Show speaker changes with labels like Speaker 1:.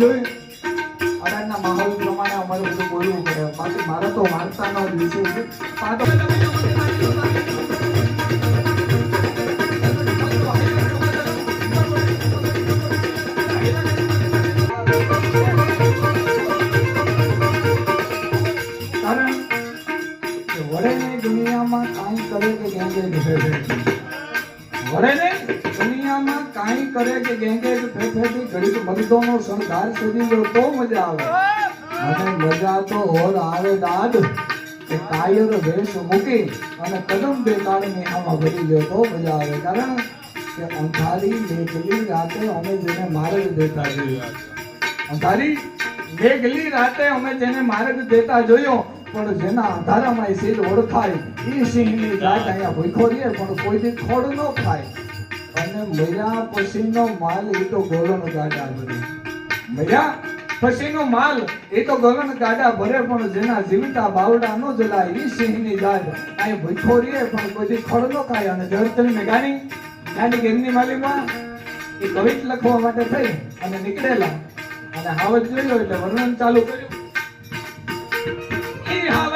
Speaker 1: બધું માહોલ પ્રમાણે અમારે બધું બોલવું પડે. બાકી મારે તો વાર્તાનો વિષય છે. વડેને દુનિયામાં કાંઈ કરે કે ગેંગે ફેફે વડેને દુનિયામાં કાંઈ કરે કે ગેંગે ફેફેથી ગરીબ મગદોનો શણગાર સુધી લો તો મજા આવે. અને મજા તો ઓર આવે દાદ કે કાયર વેશ મૂકી અને કદમ બે કાળની આમાં ભરી ગયો તો મજા આવે. કારણ કે અંધારી મેઘલી રાતે અમે જેને માર્ગ દેતા જોઈએ અંધારી મેઘલી રાતે અમે જેને માર્ગ દેતા જોયો પણ જેના આધારામાં એ સીલ ઓળખાય, એ સિંહની જાત અહીંયા ભૂખો રહે પણ કોઈ દી ખોડ ન ખાય. અને મર્યા પછીનો માલ એ તો ગોળણ ગાડા ભરે. મર્યા પછીનો માલ એ તો ગગન ગાડા ભરે, પણ જેના જીવતા બાવડા નો જલાય, એ સિંહની જાત અહીં ભૂખો રહે પણ કોઈ ખોડ ન ખાય. અને ને ગાની ગાની ગેમની માલીમાં એ કવિત લખવા માટે થઈ અને નીકળેલા. અને હાવજ જોયો એટલે વર્ણન ચાલુ કર્યું. हवा